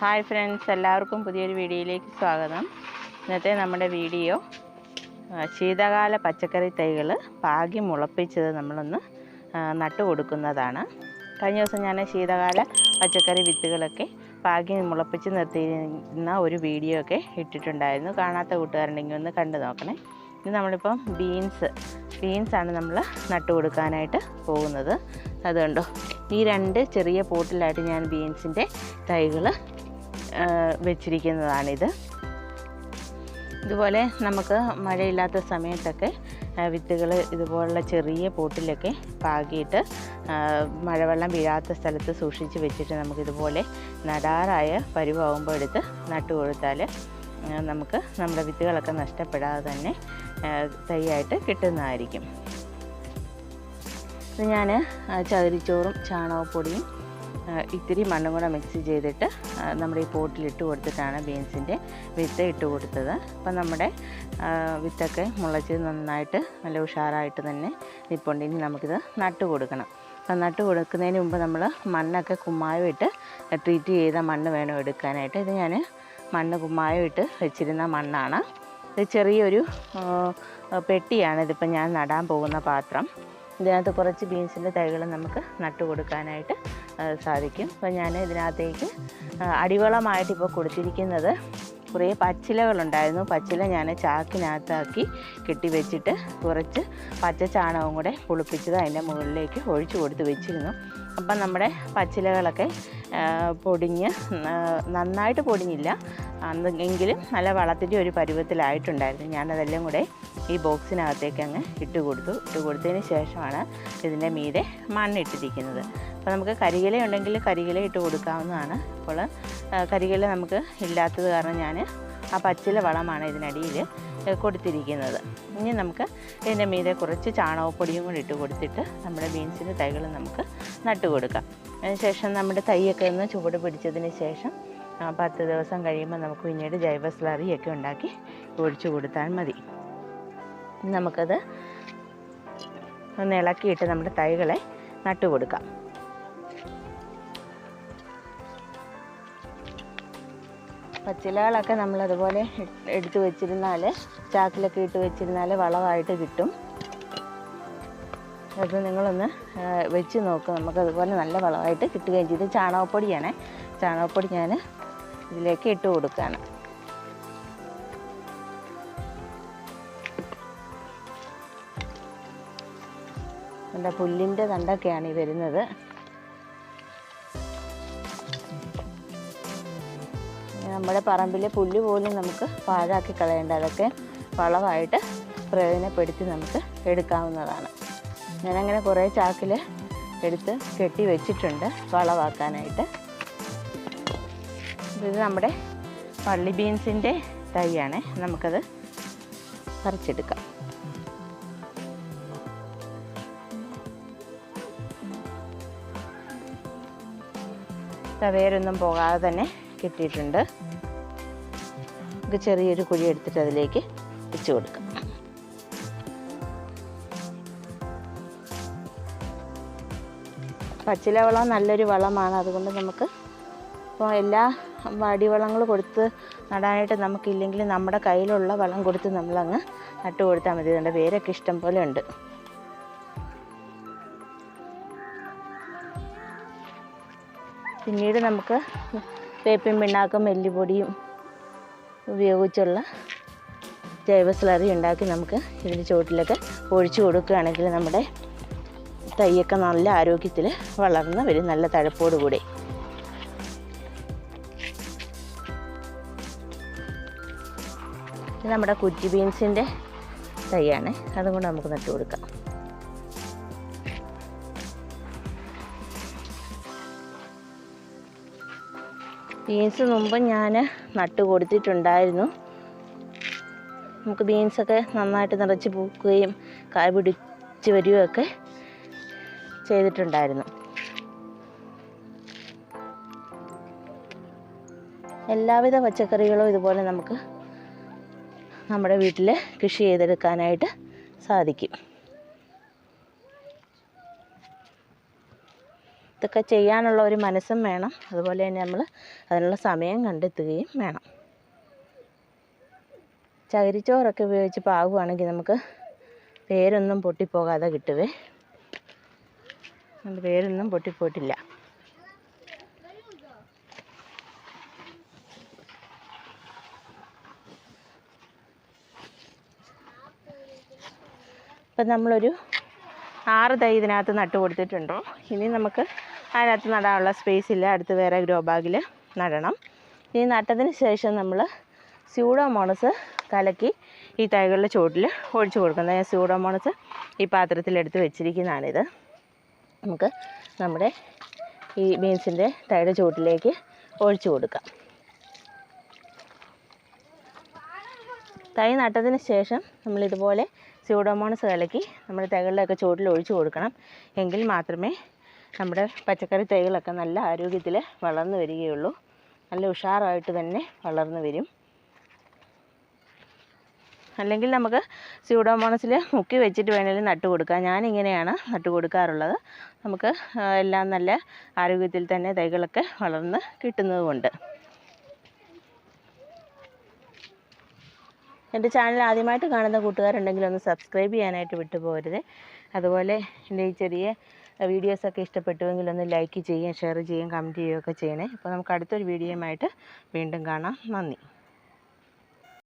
Hi friends എല്ലാവർക്കും പുതിയൊരു വീഡിയോയിലേക്ക് സ്വാഗതം. ഇന്നത്തെ നമ്മുടെ വീഡിയോ ശീതകാല പച്ചക്കറി തൈകൾ പാകി മുളപ്പിച്ചത് നമ്മളൊന്ന് നട്ടു കൊടുക്കുന്നതാണ്. കഴിഞ്ഞ ദിവസം ഞാൻ ശീതകാല പച്ചക്കറി വിത്തുകളൊക്കെ പാകി മുളപ്പിച്ച് നിർത്തിയിരുന്ന ഒരു വീഡിയോ ഒക്കെ ഇട്ടിട്ടുണ്ടായിരുന്നു. കാണാത്ത കൂട്ടുകാരുണ്ടെങ്കിൽ ഒന്ന് കണ്ടു നോക്കണേ. ഇത് നമ്മളിപ്പം ബീൻസ് ബീൻസാണ് നമ്മൾ നട്ടു കൊടുക്കാനായിട്ട് പോകുന്നത്. അതുകൊണ്ടോ ഈ രണ്ട് ചെറിയ പോട്ടിലായിട്ട് ഞാൻ ബീൻസിന്റെ തൈകൾ വെച്ചിരിക്കുന്നതാണിത്. ഇതുപോലെ നമുക്ക് മഴയില്ലാത്ത സമയത്തൊക്കെ വിത്തുകൾ ഇതുപോലുള്ള ചെറിയ പോട്ടിലൊക്കെ പാകിയിട്ട് മഴവെള്ളം വീഴാത്ത സ്ഥലത്ത് സൂക്ഷിച്ച് വെച്ചിട്ട് നമുക്കിതുപോലെ നടാറായ പരുവാകുമ്പോൾ എടുത്ത് നട്ടു കൊടുത്താൽ നമുക്ക് നമ്മുടെ വിത്തുകളൊക്കെ നഷ്ടപ്പെടാതെ തന്നെ തൈയായിട്ട് കിട്ടുന്നതായിരിക്കും. ഇത് ഞാൻ ചകിരിച്ചോറും ചാണകപ്പൊടിയും ഇത്തിരി മണ്ണും കൂടെ മിക്സ് ചെയ്തിട്ട് നമ്മുടെ ഈ പോട്ടിൽ ഇട്ട് കൊടുത്തിട്ടാണ് ബീൻസിന്റെ വിത്ത് ഇട്ട് കൊടുത്തത്. അപ്പം നമ്മുടെ വിത്തൊക്കെ മുളച്ച് നന്നായിട്ട് നല്ല ഉഷാറായിട്ട് തന്നെ നിൽപ്പുണ്ട് ഇനി നമുക്കിത് നട്ട് കൊടുക്കണം. അപ്പം നട്ട് കൊടുക്കുന്നതിന് മുമ്പ് നമ്മൾ മണ്ണൊക്കെ കുമ്മായം ഇട്ട് ട്രീറ്റ് ചെയ്ത മണ്ണ് വേണം എടുക്കാനായിട്ട്. ഇത് ഞാൻ മണ്ണ് കുമ്മായം ഇട്ട് വെച്ചിരുന്ന മണ്ണാണ്. ഇത് ചെറിയൊരു പെട്ടിയാണ്. ഇതിപ്പോൾ ഞാൻ നടാൻ പോകുന്ന പാത്രം. ഇതിനകത്ത് കുറച്ച് ബീൻസിന്റെ തൈകൾ നമുക്ക് നട്ടു കൊടുക്കാനായിട്ട് സാധിക്കും. അപ്പോൾ ഞാൻ ഇതിനകത്തേക്ക് അടിവളമായിട്ട് ഇപ്പോൾ കൊടുത്തിരിക്കുന്നത് കുറേ പച്ചിലകളുണ്ടായിരുന്നു. പച്ചില ഞാൻ ചാക്കിനകത്താക്കി കെട്ടിവെച്ചിട്ട് കുറച്ച് പച്ച ചാണകവും കൂടെ പുളിപ്പിച്ചത് അതിന്റെ മുകളിലേക്ക് ഒഴിച്ചു കൊടുത്ത് വെച്ചിരുന്നു. അപ്പം നമ്മുടെ പച്ചിലകളൊക്കെ പൊടിഞ്ഞ് നന്നായിട്ട് പൊടിഞ്ഞില്ല. എങ്കിലും നല്ല വളത്തിന്റെ ഒരു പരുവത്തിലായിട്ടുണ്ടായിരുന്നു. ഞാനതെല്ലാം കൂടെ ഈ ബോക്സിനകത്തേക്ക് അങ്ങ് ഇട്ട് കൊടുത്തു. ഇട്ട് കൊടുത്തതിന് ശേഷമാണ് ഇതിന്റെ മീതെ മണ്ണിട്ടിരിക്കുന്നത്. അപ്പോൾ നമുക്ക് കരികില ഉണ്ടെങ്കിൽ കരികില ഇട്ട് കൊടുക്കാവുന്നതാണ്. അപ്പോൾ കരികില നമുക്ക് ഇല്ലാത്തത് കാരണം ഞാൻ ആ പച്ചില വളമാണ് ഇതിനടിയിൽ കൊടുത്തിരിക്കുന്നത്. ഇനി നമുക്ക് ഇതിന്റെ മീതെ കുറച്ച് ചാണകപ്പൊടിയും കൂടി ഇട്ട് കൊടുത്തിട്ട് നമ്മുടെ ബീൻസിന്റെ തൈകൾ നമുക്ക് നട്ടു കൊടുക്കാം. അതിനുശേഷം നമ്മുടെ തൈയൊക്കെ ഒന്ന് ചുവട് പിടിച്ചതിന് ശേഷം പത്ത് ദിവസം കഴിയുമ്പോൾ നമുക്ക് പിന്നീട് ജൈവ സ്ലറിയൊക്കെ ഉണ്ടാക്കി ഒഴിച്ചു കൊടുത്താൽ മതി. നമുക്കത് ഒന്ന് ഇളക്കിയിട്ട് നമ്മുടെ തൈകളെ നട്ടു കൊടുക്കാം. പച്ചിലകളൊക്കെ നമ്മൾ അതുപോലെ എടുത്ത് വെച്ചിരുന്നാൽ ചാക്കിലൊക്കെ ഇട്ട് വെച്ചിരുന്നാൽ വളമായിട്ട് കിട്ടും. അത് നിങ്ങളൊന്ന് വെച്ച് വെച്ച് നമുക്ക് അതുപോലെ നല്ല വളമായിട്ട് കിട്ടുകയും ചെയ്തു. ചാണകപ്പൊടിയാണ്. ചാണകപ്പൊടി ഞാൻ ഇതിലേക്ക് ഇട്ട് കൊടുക്കുകയാണ് നല്ല പുല്ലിന്റെ തണ്ടൊക്കെയാണ് ഈ വരുന്നത്. നമ്മുടെ പറമ്പിലെ പുല്ല് പോലും നമുക്ക് പാഴാക്കി കളയേണ്ട. അതൊക്കെ വളമായിട്ട് പ്രയോജനപ്പെടുത്തി നമുക്ക് എടുക്കാവുന്നതാണ്. ഞാനങ്ങനെ കുറേ ചാക്കിൽ എടുത്ത് കെട്ടി വെച്ചിട്ടുണ്ട് വളമാക്കാനായിട്ട് ഇത് നമ്മുടെ പള്ളി ബീൻസിന്റെ തൈയാണ്. നമുക്കത് പറിച്ചെടുക്കാം. വേരൊന്നും പോകാതെ തന്നെ കിട്ടിയിട്ടുണ്ട്. നമുക്ക് ചെറിയൊരു കുഴി എടുത്തിട്ട് അതിലേക്ക് വെച്ച് കൊടുക്കാം. പച്ചില വളം നല്ലൊരു വളമാണ്. അതുകൊണ്ട് നമുക്ക് ഇപ്പോൾ എല്ലാ വടിവളങ്ങൾ കൊടുത്ത് നടാനായിട്ട് നമുക്കില്ലെങ്കിൽ നമ്മുടെ കയ്യിലുള്ള വളം കൊടുത്ത് നമ്മളങ്ങ് നട്ടു കൊടുത്താൽ മതി. അതുകൊണ്ട് വേരൊക്കെ ഇഷ്ടം പോലെ ഉണ്ട്. പിന്നീട് നമുക്ക് വേപ്പിൻ പിണ്ണാക്കും എല്ലുപൊടിയും ഉപയോഗിച്ചുള്ള ജൈവ സ്ലറി ഉണ്ടാക്കി നമുക്ക് ഇതിന്റെ ചുവട്ടിലൊക്കെ ഒഴിച്ചു കൊടുക്കുകയാണെങ്കിൽ നമ്മുടെ തൈയൊക്കെ നല്ല ആരോഗ്യത്തിൽ വളർന്ന് വരും നല്ല തഴപ്പോട് കൂടി. ഇത് നമ്മുടെ കുറ്റി ബീൻസിന്റെ തൈയാണ്. അതും കൂടെ നമുക്ക് നട്ടു കൊടുക്കാം. ബീൻസ് മുമ്പ് ഞാൻ നട്ട് കൊടുത്തിട്ടുണ്ടായിരുന്നു. നമുക്ക് ബീൻസൊക്കെ നന്നായിട്ട് നിറച്ച് പൂക്കുകയും കായ പിടിച്ച് വരികയൊക്കെ ചെയ്തിട്ടുണ്ടായിരുന്നു. എല്ലാവിധ പച്ചക്കറികളും ഇതുപോലെ നമുക്ക് നമ്മുടെ വീട്ടിൽ കൃഷി ചെയ്തെടുക്കാനായിട്ട് സാധിക്കും. ഇതൊക്കെ ചെയ്യാനുള്ള ഒരു മനസ്സും വേണം. അതുപോലെ തന്നെ നമ്മൾ അതിനുള്ള സമയം കണ്ടെത്തുകയും വേണം. ചകിരിച്ചോറൊക്കെ ഉപയോഗിച്ച് പാകുവാണെങ്കിൽ നമുക്ക് പേരൊന്നും പൊട്ടിപ്പോകാതെ കിട്ടുവേ. അതുകൊണ്ട് പേരൊന്നും പൊട്ടിപ്പോയിട്ടില്ല. ഇപ്പം നമ്മളൊരു ആറ് തൈ ഇതിനകത്ത് നട്ട് കൊടുത്തിട്ടുണ്ടോ ഇനി നമുക്ക് അതിനകത്ത് നടാനുള്ള സ്പേസ് ഇല്ല. അടുത്ത് വേറെ ഗ്രോ ബാഗിൽ നടണം. ഇനി നട്ടതിന് ശേഷം നമ്മൾ സ്യൂഡോമോണസ് കലക്കി ഈ തൈകളുടെ ചുവട്ടിൽ ഒഴിച്ചു കൊടുക്കുന്നത്. ഞാൻ സ്യൂഡോമോണസ് ഈ പാത്രത്തിലെടുത്ത് വെച്ചിരിക്കുന്നതാണിത്. നമുക്ക് നമ്മുടെ ഈ ബീൻസിന്റെ തൈയുടെ ചുവട്ടിലേക്ക് ഒഴിച്ചു കൊടുക്കാം. തൈ നട്ടതിന് ശേഷം നമ്മളിതുപോലെ സ്യൂഡോമോണസ് കലക്കി നമ്മുടെ തൈകളുടെയൊക്കെ ചുവട്ടിൽ ഒഴിച്ചു കൊടുക്കണം. എങ്കിൽ മാത്രമേ നമ്മുടെ പച്ചക്കറി തൈകളൊക്കെ നല്ല ആരോഗ്യത്തിൽ വളർന്നു വരികയുള്ളൂ. നല്ല ഉഷാറായിട്ട് തന്നെ വളർന്നു വരും. അല്ലെങ്കിൽ നമുക്ക് സ്യൂഡോമോണസിൽ മുക്കി വെച്ചിട്ട് വേണമെങ്കിലും നട്ടു കൊടുക്കാം. ഞാനിങ്ങനെയാണ് നട്ടു കൊടുക്കാറുള്ളത്. നമുക്ക് എല്ലാം നല്ല ആരോഗ്യത്തിൽ തന്നെ തൈകളൊക്കെ വളർന്ന് കിട്ടുന്നതുകൊണ്ട്. എന്റെ ചാനൽ ആദ്യമായിട്ട് കാണുന്ന കൂട്ടുകാരുണ്ടെങ്കിൽ ഒന്ന് സബ്സ്ക്രൈബ് ചെയ്യാനായിട്ട് വിട്ടുപോകരുത്. അതുപോലെ എന്റെ ഈ ചെറിയ വീഡിയോസൊക്കെ ഇഷ്ടപ്പെട്ടുവെങ്കിൽ ഒന്ന് ലൈക്ക് ചെയ്യുകയും ഷെയർ ചെയ്യുകയും കമന്റ് ചെയ്യുകയൊക്കെ ചെയ്യണേ. അപ്പോൾ നമുക്ക് അടുത്തൊരു വീഡിയോയുമായിട്ട് വീണ്ടും കാണാം. നന്ദി.